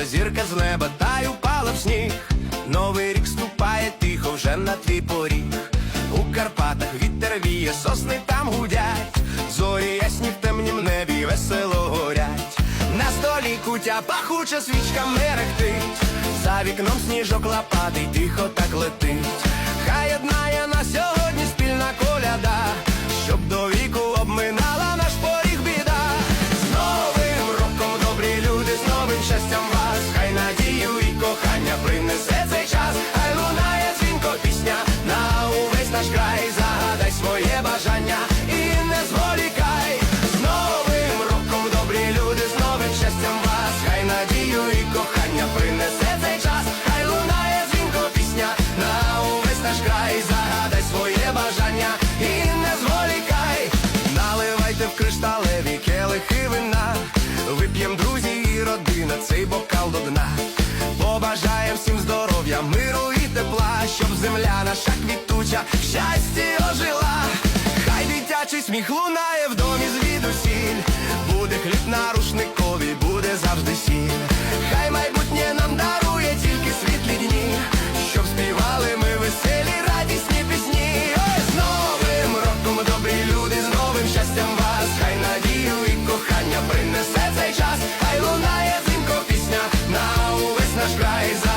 Прилетіла зірка з неба та й упала в сніг. Новий рік ступає тихо вже на твій поріг. У Карпатах вітер віє, сосни там гудять. Зорі ясні в темнім небі весело горять. На столі кутя пахуча свічка мерехтить. За вікном сніжок лопатий, тихо так летить. Хай наш край. Загадай своє бажання і не зволікай. З новим роком, добрі люди, з новим щастям вас. Хай надію і кохання принесе цей час. Хай лунає дзвінко пісня на увесь наш край. Загадай своє бажання і не зволікай. Наливайте в кришталеві келихи вина. Вип'єм друзі і родина, цей бокал до дна. щоб земля наша квітуча в щасті ожила, хай дитячий сміх лунає в домі звідусіль, буде хліб на рушникові, буде завжди сіль. Хай майбутнє нам дарує тільки світлі дні, щоб співали ми веселі, радісні пісні. Ой, з новим роком, добрі люди, з новим щастям вас, хай надію і кохання принесе цей час, хай лунає зимко пісня на увесь наш край.